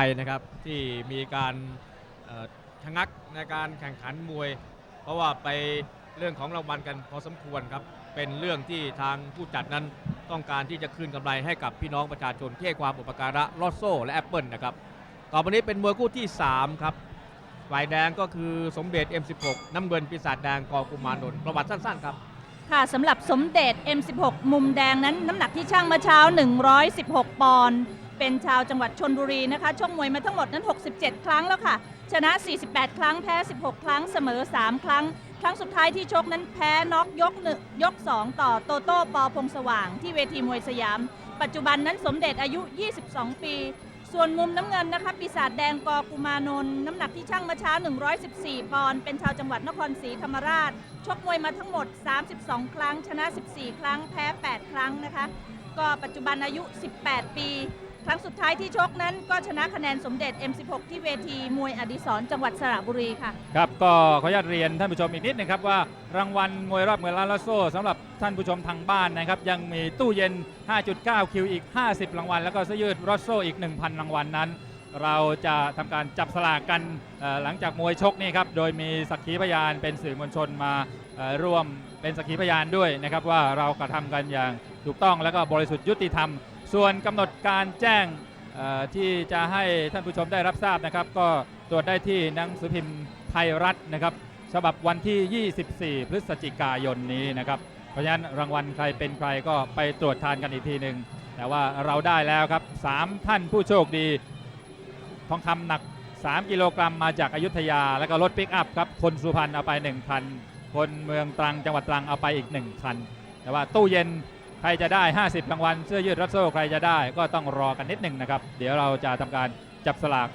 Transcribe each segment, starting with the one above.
ไทยนะครับที่มีการชะงักในการแข่งขันมวย เพราะว่าไปเรื่องของรางวัลกันพอสมควรครับ เป็นเรื่องที่ทางผู้จัดนั้นต้องการที่จะคืนกำไรให้กับพี่น้องประชาชนที่ให้ความอุปการะลอตโซ่และแอปเปิลนะครับต่อไปนี้เป็นมวยคู่ที่ 3 ครับฝ่ายแดงก็คือสมเด็จ M16 น้ำเงินปีศาจแดงกอกุมารนนท์ประวัติสั้นๆครับค่ะสำหรับสมเด็จ M16 มุมแดงนั้นน้ำหนักที่ช่างเมื่อเช้า 116 ปอนด์ เป็นชาวจังหวัดชนบุรีนะคะชกมวยมาทั้งหมดนั้น 67 ครั้งแล้วค่ะ ชนะ 48 ครั้งแพ้ 16 ครั้งเสมอ 3 ครั้ง ครั้งสุดท้ายที่ชกนั้นแพ้น็อกยกหนึ่งยก 2 ต่อโตโต้ปอพงสว่างที่เวทีมวยสยาม ปัจจุบันนั้นสมเด็จอายุ 22 ปี ส่วนมุมน้ำเงินนะคะปีศาจแดงกอกุมารนนท์น้ำหนักที่ช่างมื่อเช้า 114 ปอนด์เป็นชาวจังหวัดนครศรีธรรมราช ชกมวยมาทั้งหมด 32 ครั้ง ชนะ 14 ครั้งแพ้ 8 ครั้งนะคะก็ปัจจุบันอายุ 18 ปี ครั้งสุดท้ายที่ชกนั้นก็ชนะคะแนนสมเด็จ M16 ที่เวทีมวยอดิศรจังหวัดสระบุรีค่ะ ครับก็ขออนุญาตเรียนท่านผู้ชมอีกนิดนะครับว่ารางวัลมวยรอบเงินล้านละโซ่สำหรับท่านผู้ชมทางบ้านนะครับ ยังมีตู้เย็น 5.9 คิวอีก 50 รางวัล แล้วก็เสื้อยืดรอสโซ่อีก 1,000 รางวัลนั้น เราจะทำการจับสลากกันหลังจากมวยชกนี่ครับโดยมีสักขีพยานเป็นสื่อมวลชนมาร่วมเป็นสักขีพยานด้วยนะครับว่าเรากระทำกันอย่างถูกต้องแล้วก็บริสุทธิ์ยุติธรรม ส่วนกำหนดการแจ้งที่จะให้ท่านผู้ชมได้รับทราบนะครับ ก็ตรวจได้ที่หนังสือพิมพ์ไทยรัฐนะครับ ฉบับวันที่ 24 พฤศจิกายนนี้นะครับ เพราะฉะนั้นรางวัลใครเป็นใครก็ไปตรวจทานกันอีกทีหนึ่งแต่ว่าเราได้แล้วครับ 3 ท่านผู้โชคดี ทองคำหนัก 3 กิโลกรัมมาจากอายุทยา แล้วก็รถปิกอัพครับ คนสุพรรณเอาไป 1 คัน คนเมืองตรังจังหวัดตรังเอาไปอีก 1 คัน แต่ว่าตู้เย็น ใครจะได้ 50รางวัลเสื้อยืดรัสโซ่ใครจะได้ก็ต้องรอกันนิดหนึ่งนะครับ เดี๋ยวเราจะทำการจับสลาก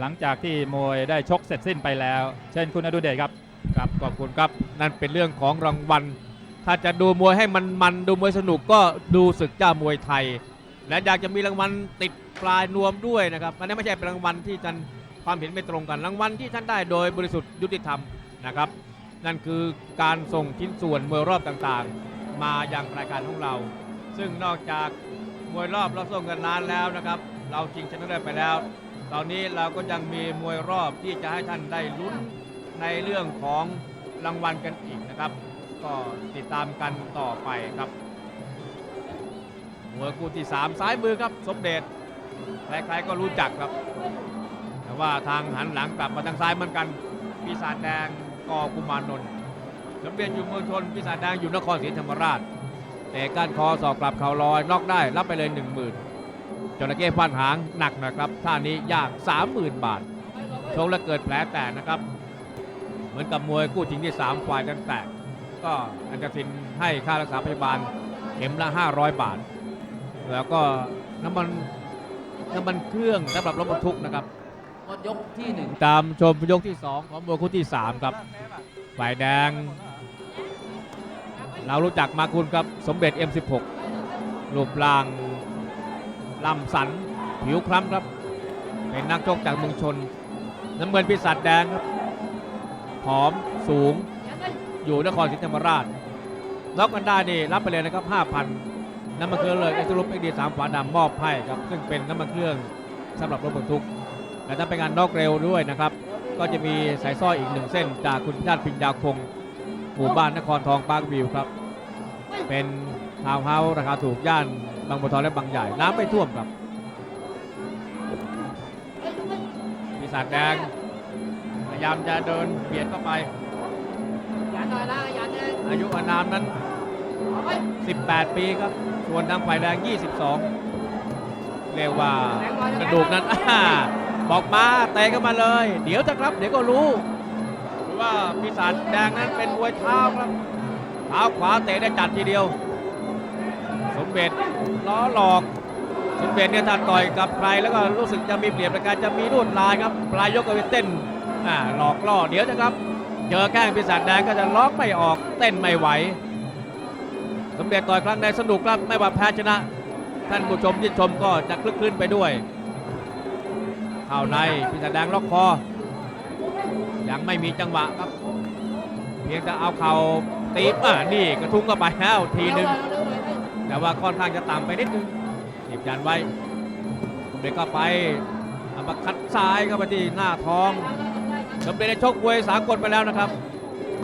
หลังจากที่มวยได้ชกเสร็จสิ้นไปแล้ว เช่นคุณอดุเดชครับครับขอบคุณครับนั่นเป็นเรื่องของรางวัล ถ้าจะดูมวยให้มันมันดูมวยสนุกก็ดูศึกเจ้ามวยไทย และอยากจะมีรางวัลติดปลายนวมด้วยนะครับอันนี้ไม่ใช่เป็นรางวัลที่ท่านความเห็นไม่ตรงกันรางวัลที่ท่านได้โดยบริสุทธิ์ยุติธรรมนะครับ นั่นคือการส่งชิ้นส่วนมวยรอบต่างๆ มายังรายการของเรา ซึ่งนอกจากมวยรอบรอบส่งกันล้านแล้วนะครับ เราจริงชนะเลิศไปแล้วตอนนี้เราก็ยังมีมวยรอบที่จะให้ท่านได้ลุ้นในเรื่องของรางวัลกันอีกนะครับ ก็ติดตามกันต่อไปครับมวยคู่ที่ 3 ซ้ายมือครับ สมเด็จใครๆก็รู้จักครับ แต่ว่าทางหันหลังกลับมาทางซ้ายเหมือนกันปีศาจแดงกอกุมารนนท์ สมเด็จอยู่เมืองชนปีศาจแดงอยู่นครศรีธรรมราชแต่ก้านคอสอกกลับเข่าลอยนอกได้รับไปเลย 1 0,000จระเข้ฟันหางหนักนะครับท่านี้ยาก 30,000 บาทชกแล้วเกิดแผลแตกนะครับ เหมือนกับมวยคู่ชิงที่ 3 ฝ่ายกันแตก ก็อันจะสินให้ค่ารักษาพยาบาลเข็มละ 500 บาท แล้วก็น้ำมันน้ำมันเครื่องสำหรับรถบรรทุกนะครับ ดยกที่หนึ่งตามชมยกที่ 2 ของมวยคู่ที่ 3 ครับ ฝ่ายแดง เรารู้จักมาคุณครับ สมเด็จ M16 รูปร่างลำสัน ผิวคล้ำครับ เป็นนักชกจากเมืองชน น้ำเงินพิสัดแดงครับผอมสูง อยู่นครศรีธรรมราชล็อกกันได้นี่รับไปเลยนะครับ 5,000 น้ำมันเครื่องเลยเอสรุปเอ็กดีสามฝาดำมอบให้ครับ ซึ่งเป็นน้ำมันเครื่องสำหรับรถบรรทุก และถ้าเป็นงานนอกเร็วด้วยนะครับ ก็จะมีสายสร้อยอีกหนึ่งเส้น จากคุณชาติพิญญาคงหมู่บ้านนครทองปาร์ควิวครับ เป็นทาวน์เฮาส์ราคาถูกย่านบางบัวทองและบางใหญ่น้ำไม่ท่วมครับปีศาจแดงพยายามจะเดินเบียดเข้าไปยันหน่อยนะยันเนี่ยอายุอานามนั้น 18 ปีครับ ส่วนทางฝ่ายแดง 22 เรียกว่ากระดูกนั้นอ่า บอกมาเตะกันมาเลย เดี๋ยวจะครับ เดี๋ยวก็รู้ว่าปีศาจแดงนั้นเป็นมวยเท้าครับเท้าขวาเตะได้จัดทีเดียว สมเด็จล้อหลอกสมเด็จเนี่ยถ้าต่อยกับใครแล้วก็รู้สึกจะมีเปรียบในการจะมีลวดลายครับปลายยกก็ไปเต้นอ่าหลอกล่อเดี๋ยวจะครับเจอแข้งปีศาจแดงก็จะล็อกไม่ออกเต้นไม่ไหว สมเด็จต่อยครั้งใดสนุกครับไม่ว่าแพ้ชนะ ท่านผู้ชมที่ชมก็จะคลึกคลื้นไปด้วย เข้าในปีศาแดงล็อกคอ ยังไม่มีจังหวะครับ เพียงแต่เอาเข่าตีอ่านี่กระทุ้งเข้าไปแล้วทีหนึ่งแต่ว่าค่อนข้างจะต่ำไปนิดนึงถีบยันไว้สมเด็จก็ไปเอามาคัดซ้ายเข้าไปที่หน้าท้องสมเด็จได้ชกมวยสากลไปแล้วนะครับ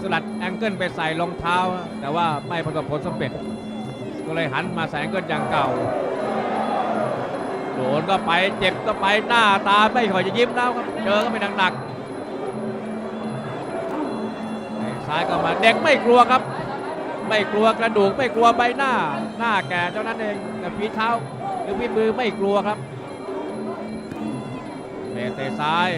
สลัดแองเกิลไปใส่รองเท้า แต่ว่าไม่ประสบผลสำเร็จ ก็เลยหันมาใส่แองเกิลอย่างเก่า โดนก็ไปเจ็บก็ไปหน้าตาไม่ค่อยจะยิ้มแล้วครับเจอก็ไปหนักๆแทงซ้ายก็มาเด็กไม่กลัวครับ ไม่กลัวกระดูกไม่กลัวใบหน้า หน้าแก่เท่านั้นเองแต่ฝีเท้าหรือฝีมือไม่กลัวครับเตะเตะซ้าย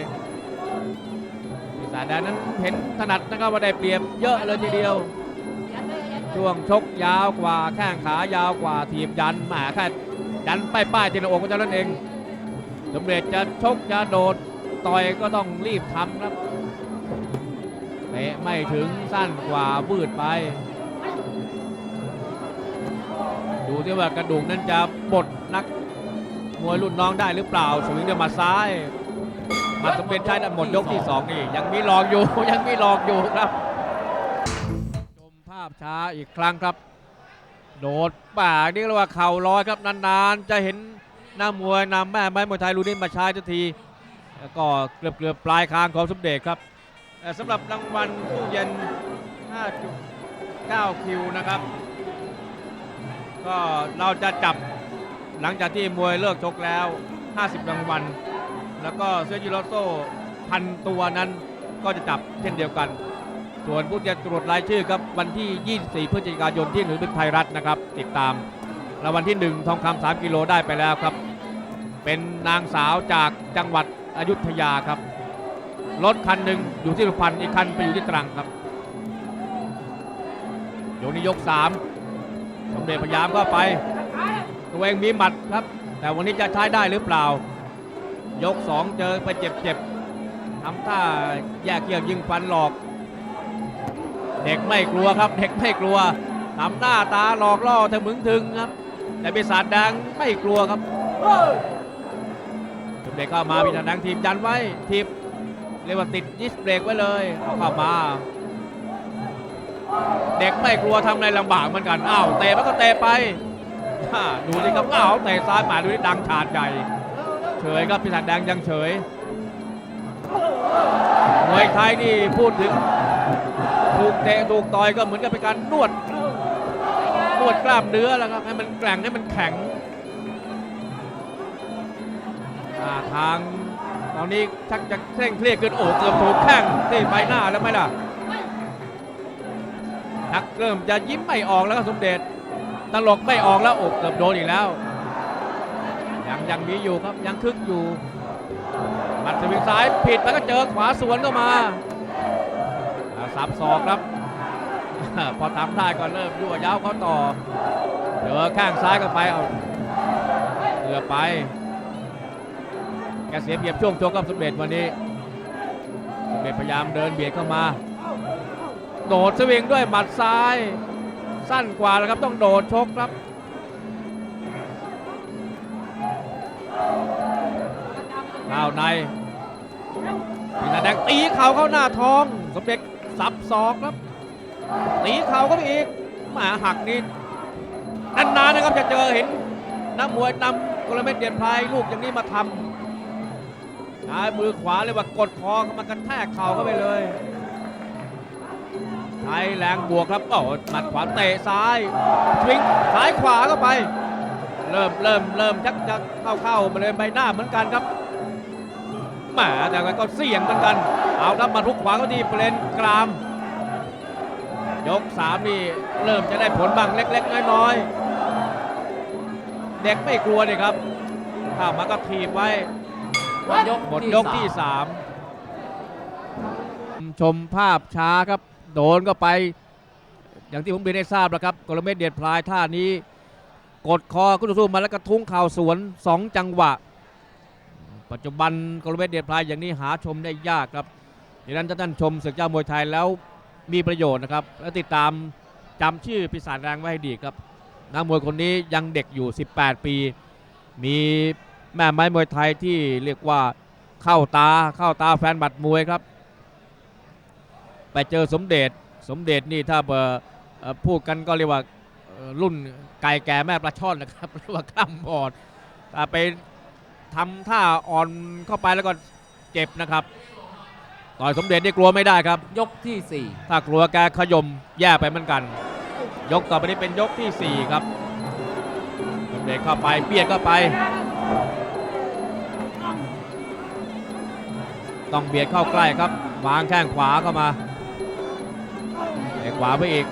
ปีศาจแดงนั้นเห็นถนัดนะครับว่าได้เปรียบเยอะเลยทีเดียวช่วงชกยาวกว่าแข้งขายาวกว่าทีบยันหมาแค่ ยันป้ายป้ายๆทีละองค์ก็เท่านั้นเองสมเด็จจะชกจะโดดต่อยก็ต้องรีบทำครับเตะไม่ถึงสั้นกว่าบืดไป ดูที่ว่ากระดูกนั้นจะบดนักมวยรุ่นน้องได้หรือเปล่าสวิงด้วยหมาซ้ายหมาสมเด็จใช้ได้หมดยกที่สองนี่ยังมีหลอกอยู่ยังมีหลอกอยู่ครับชมภาพช้าอีกครั้งครับ โดดป่านี่เรียกว่าเข่าลอยครับนานๆ จะเห็นหน้ามวยนำแม่ไม้มวยไทยรุ่นนี้มาใช้ทันที แล้วก็เกือบเกือบๆปลายคางของสมเด็จครับสำหรับรางวัลตู้เย็น 5.9 คิวนะครับ ก็เราจะจับหลังจากที่มวยเลิกชกแล้ว 50 รางวัล แล้วก็เสื้อยูโรโซ่พันตัวนั้นก็จะจับเช่นเดียวกัน ส่วนผู้จะตรวจรายชื่อครับวันที่ 24 พฤศจิกายนที่หน่วยบินไทยรัฐนะครับ ติดตามรางวัลที่ 1 ทองคำ3กิโลได้ไปแล้วครับ เป็นนางสาวจากจังหวัดอยุธยาครับ รถคันหนึ่งอยู่ที่สุพรรณอีกคันไปอยู่ที่ตรังครับโยนียก3สมเด็จพยายามก็ไป ตัวเองมีหมัดครับ แต่วันนี้จะใช้ได้หรือเปล่า ยก 2 เจอไปเจ็บๆทำท่าแยกเกี่ยวยิงฟันหลอก เด็กไม่กลัวครับเด็กไม่กลัวทำหน้าตาหลอกล่อทะมึงถึงครับแต่ปีศาจแดงไม่กลัวครับเด็จเข้ามาปีศาจแดงทีมยันไว้ทีมเรียกว่าติดดิสเบรกไว้เลยเอาเข้ามา เด็กไม่กลัวทำอะไรลำบากเหมือนกันอ้าวเตะมันก็เตะไปดูสิครับอ้าวเตะซ้ายมาดูนี่ดังฉาดใหญ่เฉยครับปีศาจแดงยังเฉยมวยไทยนี่พูดถึง ถูกเตะถูกต่อยก็เหมือนกับเป็นการนวด นวดกล้ามเนื้อแล้วครับให้มันแกร่งให้มันแข็งทาทางตอนนี้ชักจะเคร่งเครียดขึ้นโอ้เกือบถูกแข้งที่ใบหน้าแล้วไหมล่ะนักเริ่มจะยิ้มไม่ออกแล้วครับสมเด็จตลกไม่ออกแล้วอ้เกือบโดนอีกแล้ว ยังยังมีอยู่ครับยังคึกอยู่หมัดสวิงซ้ายผิดแล้วก็เจอขวาสวนเข้ามา สามศอกครับ พอทำได้ก็เริ่มยั่วยาวเขาต่อเจอข้างซ้ายก็ไปเอาเกือไปแกเสียเปรียบช่วงชกกับสมเด็จวันนี้สมเด็จพยายามเดินเบียดเข้ามา โดดสวิงด้วยหมัดซ้าย สั้นกว่าแล้วครับต้องโดดชกครับข้าวในปีนาแดงตีเข่าเข้าหน้าท้องสมเด็จ สับศอกครับตีเข่าเข้าไปอีกหมาหักนี่นานๆนะครับจะเจอเห็นนักมวยนำกลเม็ดเดียนพลายลูกอย่างนี้มาทำใช้มือขวาเลยว่ากดคอเข้ามากระแทกเข่าเข้าไปเลยใช้แรงบวกครับโอ้หมัดขวาเตะซ้ายสวิงซ้ายขวาเข้าไป เริ่มเริ่มเริ่มชักจะเข้าเข้าๆมาเลยใบหน้าเหมือนกันครับ หมแต่ก็เสี่ยงเหมือนกัน เอาครับมาทุกขวาก็ที่เปลนกราม ยกสามนี่เริ่มจะได้ผลบ้างเล็ก ๆ น้อยๆ เด็กไม่กลัวเลยครับข้ามาก็ทีบไว้ หมดยกหมดยกที่สามชมภาพช้าครับ โดนก็ไป อย่างที่ผมเรียนให้ทราบแล้วครับกลเม็ดเดียดพลายท่านี้ กดคอคู่ต่อสู้มาแล้วก็ทุ้งข่าวสวนสองจังหวะ ปัจจุบันกลเม็ดเดียดพลายอย่างนี้หาชมได้ยากครับดังนั้นถ้าท่านชมศึกเจ้ามวยไทยแล้วมีประโยชน์นะครับ และติดตามจำชื่อพิศาจแรงไว้ให้ดีครับนักมวยคนนี้ยังเด็กอยู่ 18 ปี มีแม่ไม้มวยไทยที่เรียกว่าเข้าตาเข้าตาแฟนบัตรมวยครับ ไปเจอสมเด็จสมเด็จนี่ถ้าเบอร์เอ่อพูดกันก็เรียกว่ารุ่นไก่แก่แม่ปลาช่อนนะครับเรียกว่าข้ามบอดไป ทำท่าอ่อนเข้าไปแล้วก็เจ็บนะครับ ต่อยสมเด็จนี่กลัวไม่ได้ครับ ยกที่สี่ถ้ากลัวแกขยมแย่ไปเหมือนกัน ยกต่อไปนี้เป็นยกที่ 4 ครับ สมเด็จเข้าไปเบียดเข้าไป ต้องเบียดเข้าใกล้ครับวางแข้งขวาเข้ามาเตะขวาไปอีก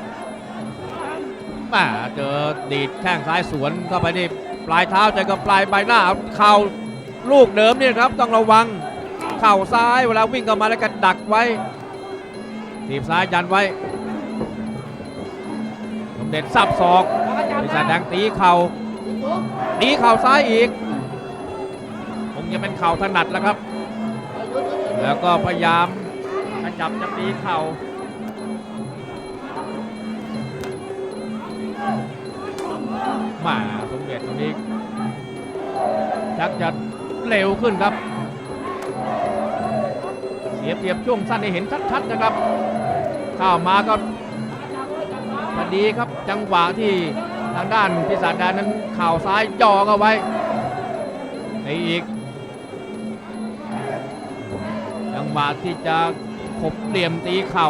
แหมาเจอดีดแข้งซ้ายสวนเข้าไปนี่ปลายเท้าเจอกับปลายใบหน้าเข่า ลูกเดิมนี่ครับต้องระวังเข่าซ้ายเวลาวิ่งเข้ามาแล้วก็ดักไว้ทีบซ้ายยันไว้สมเด็จสับศอกปีศาจแดงตีเข่าตีเข่าซ้ายอีกคงจะเป็นเข่าถนัดแล้วครับ แล้วก็พยายามขยับจะตีเข่ามาสมเด็จตรงนี้ชักจะ เร็วขึ้นครับ เสียเปรียบช่วงสั้นให้เห็นชัดๆนะครับเข้ามาก็พอดีครับจังหวะที่ทางด้านพิศาจแดนนั้นเข่าซ้ายจ่อเข้าไว้ในอีก จังหวะที่จะขบเหลี่ยมตีเข่า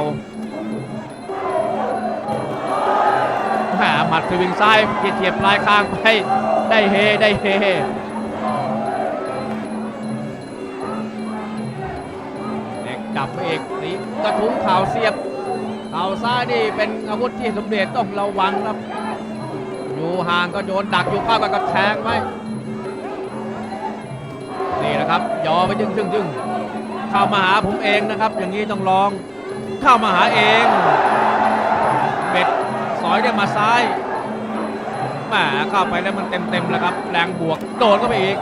หาหมัดสวิงซ้ายเทียบปลายคางไปได้เฮได้เฮ จับไปอีกตีกระทุ้งเข่าเสียบเข่าซ้ายนี่เป็นอาวุธที่สมเด็จต้องระวังครับอยู่ห่างก็โยนดักอยู่ข้างก็กระแทงไว้นี่แหละครับยอไปจึงจึงจึงเข้ามาหาผมเองนะครับ อย่างนี้ต้องลองเข้ามาหาเองเบ็ดสอยได้มาซ้ายแหมเข้าไปแล้วมันเต็มเต็มๆแล้วครับ แรงบวกโดนเข้าไปอีก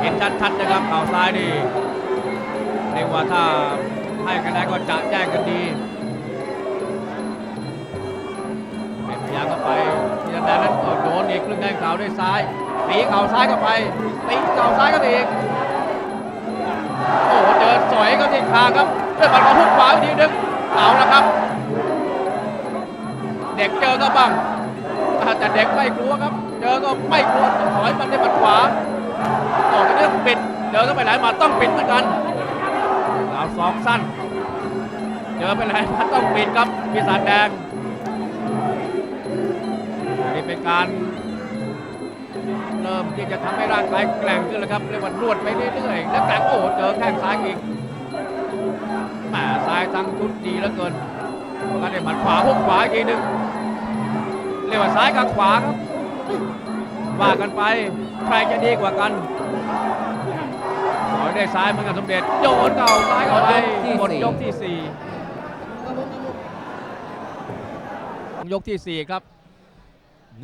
เห็นชัดๆนะครับเข่าซ้ายนี่เรียกว่าถ้าให้คะแนนก็จะแจ้งกันดีเป็นพยายามเข้าไปทีนันดานั้นก็โดนอีกครึ่งแข้งเข่าด้วยซ้ายตีเข่าซ้ายเข้าไปตีเข่าซ้ายเข้าไปอีกโอ้โหเดินสอยก็ติดคาครับด้วยบัตรมาพุกขวาอีกทีนึงเอาละครับ เด็กเจอก็บ้างอาจจะเด็กไม่กลัวครับ เจอก็ไม่กลัวถอยมันได้วยบัตรขวา ออกไปเรื่องปิดเดินเข้าไปหลายมาต้องปิดเหมือนกันเอาสองสั้น เจอไปหลายมาต้องปิดครับปีศาจแดงนี่เป็นการเริ่มที่จะทำให้ร่างกายแกร่งขึ้นแล้วครับเรียกว่านวดไปเรื่อยๆแล้วกลางโอ้โหเจอแข้งซ้ายอีกแหมซ้ายทั้งชุดดีเหลือเกินแล้วก็ได้หมัดขวาหุกขวาอีกทีหนึงเรียกว่าซ้ายกับขวาครับว่ากันไปใครจะดีกว่ากัน ได้ซ้ายเหมือนกันสมเด็จโยนเข่าซ้ายเข้าไปหมดยกที่สี่ยกที่สี่ครับ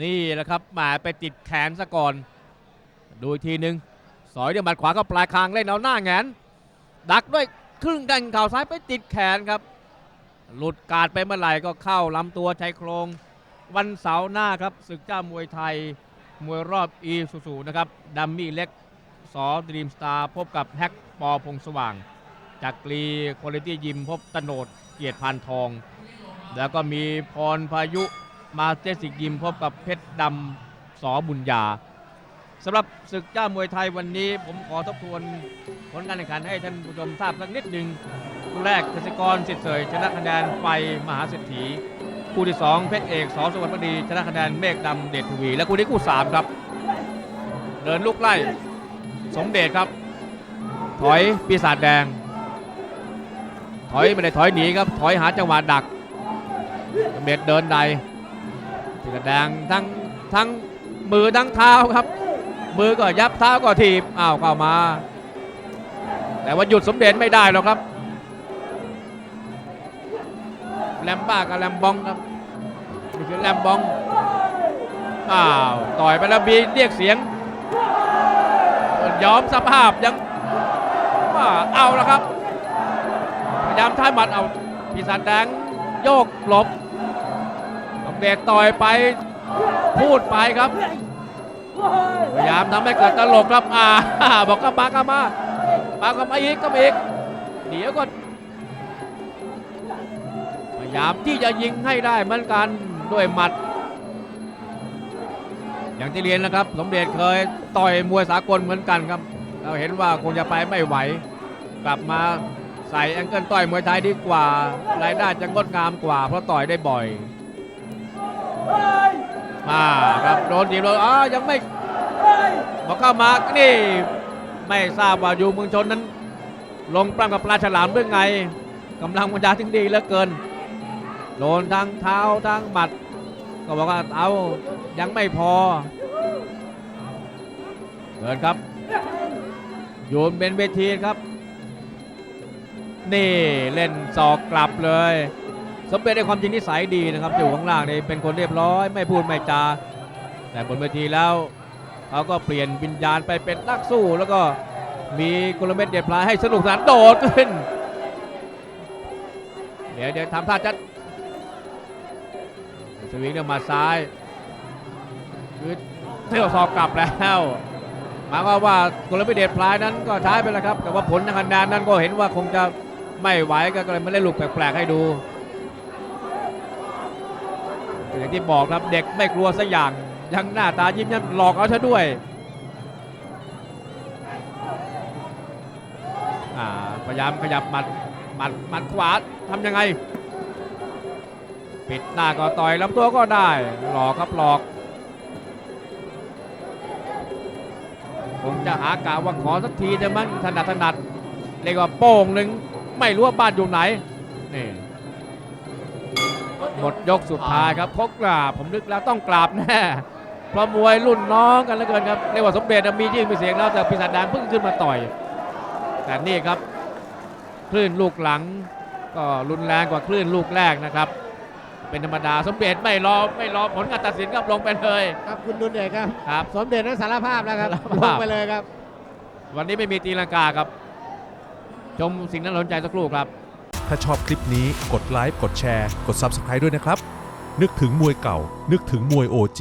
นี่แหละครับแหมไปติดแขนซะก่อน ดูอีกทีหนึ่งสอยด้วยหมัดขวาเข้าปลายคางเล่นเอาหน้าแหงนดักด้วยครึ่งกันเข่าซ้ายไปติดแขนครับ หลุดกาดไปเมื่อไหร่ก็เข้าลำตัวชายโครงวันเสาร์หน้าครับศึกเจ้ามวยไทยมวยรอบอีซูซูนะครับดัมมี่เล็ก สอดรีมสตาร์พบกับแฮกปอพงสว่าง จากกรีคุณภาพยิมพบตโนดเกียรติพันทอง แล้วก็มีพรพายุมาสเตสิกยิมพบกับเพชรดำสอบุญญาสำหรับศึกเจ้ามวยไทยวันนี้ ผมขอทบทวนผลการแข่งขันให้ท่านผู้ชมทราบสักนิดหนึ่งคู่แรกเกสิกรสิทธิ์เสยชนะคะแนนไฟมหาเศรษฐีคู่ที่ 2 เพชรเอกสอสวัสดิ์พอดีชนะคะแนนเมฆดำเดชทวี และคู่นี้คู่ 3 ครับ เดินลูกไล่ สมเด็จครับ ถอยปีศาจแดง ถอยไม่ได้ถอยหนีครับ ถอยหาจังหวะดักสมเด็จเดินใดปีศาจแดงทั้งทั้งมือทั้งเท้าครับ มือก็ยับเท้าก็ถีบอ้าวเข้ามา แต่ว่าหยุดสมเด็จไม่ได้หรอกครับแลมบ้ากับแลมบองครับนี่คือแลมบองอ้าวต่อยไปแล้วบีเรียกเสียง ยอมสภาพยังว่าเอาแล้วครับ พยายามท้ายหมัดเอาปีศาจแดงโยกหลบสมเด็จต่อยไปพูดไปครับ พยายามทำให้เกิดตลกครับอ่าบอกก็มาก็มามาก็มาอีกก็มาอีกเดี๋ยวก็พยายามที่จะยิงให้ได้เหมือนกันด้วยหมัด อย่างที่เรียนนะครับ สมเด็จเคยต่อยมวยสากลเหมือนกันครับ เราเห็นว่าคงจะไปไม่ไหว กลับมาใส่แองเกิลต่อยมวยไทยดีกว่ารายได้จะงดงามกว่า เพราะต่อยได้บ่อยมาครับโดนทีมโดนอ๋อยังไม่บอกเข้ามานี่ ไม่ทราบว่าอยู่เมืองชนนั้น ลงปล้ำกับปลาฉลามเรื่องไงกำลังมันยาถึงดีเหลือเกินโดนทั้งเท้าทั้งหมัด ก็บอกว่าเอายังไม่พอเดินครับ โยนเป็นเวทีครับ นี่เล่นศอกกลับเลย สมเด็จในความจริงนิสัยดีนะครับอยู่ข้างล่างนี่เป็นคนเรียบร้อย ไม่พูดไม่จา แต่บนเวทีแล้วเขาก็เปลี่ยนวิญญาณไปเป็นนักสู้แล้วก็มีกลเม็ดเด็ดพลายให้สนุกสนานโดดขึ้น เดี๋ยวเดี๋ยวทำท่าจะส วิงเนี่ยมาซ้ายคือเที่ยวซอกกลับแล้วหมายความว่ากลเม็ดเด็ดพลายนั้นก็ท้ายไปแล้วครับ แต่ว่าผลทางคะแนนนั้นก็เห็นว่าคงจะไม่ไหวก็เลยไมาเล่นลูกแปลกๆให้ดูอย่างที่บอกครับเด็กไม่กลัวสักอย่างยังหน้าตายิ้มยันหลอกเอาซะด้วยพยายามขยับหมัดหมัดหมัดขวาทำยังไง ปิดหน้าก็ต่อยลำตัวก็ได้หลอกครับหลอกคงจะหากาว่าขอสักทีจะมั้งถนัดถนัดเรียกว่าโป้งหนึ่งไม่รู้ว่าบ้านอยู่ไหนนี่หมดยกสุดท้ายครับพกกราบผมนึกแล้วต้องกราบแน่เพราะมวยรุ่นน้องกันเหลือเกินครับเรียกว่าสมเด็จมียื่นมีเสียงแล้วแต่ปีศาจแดงเพิ่งขึ้นมาต่อย แต่นี่ครับคลื่นลูกหลังก็รุนแรงกว่าคลื่นลูกแรกนะครับ เป็นธรรมดา สมเด็จไม่รอไม่รอผลการตัดสินครับลงไปเลย ครับคุณดุลเดชครับ ครับ สมเด็จนั้นสารภาพแล้วครับสารลภาพ งไปเลยครับ วันนี้ไม่มีตีลังกาครับ ชมสิ่งนั้นสนใจสักครู่ครับ ถ้าชอบคลิปนี้กดไลค์ กดแชร์ กด Subscribe ด้วยนะครับ นึกถึงมวยเก่า นึกถึงมวย OG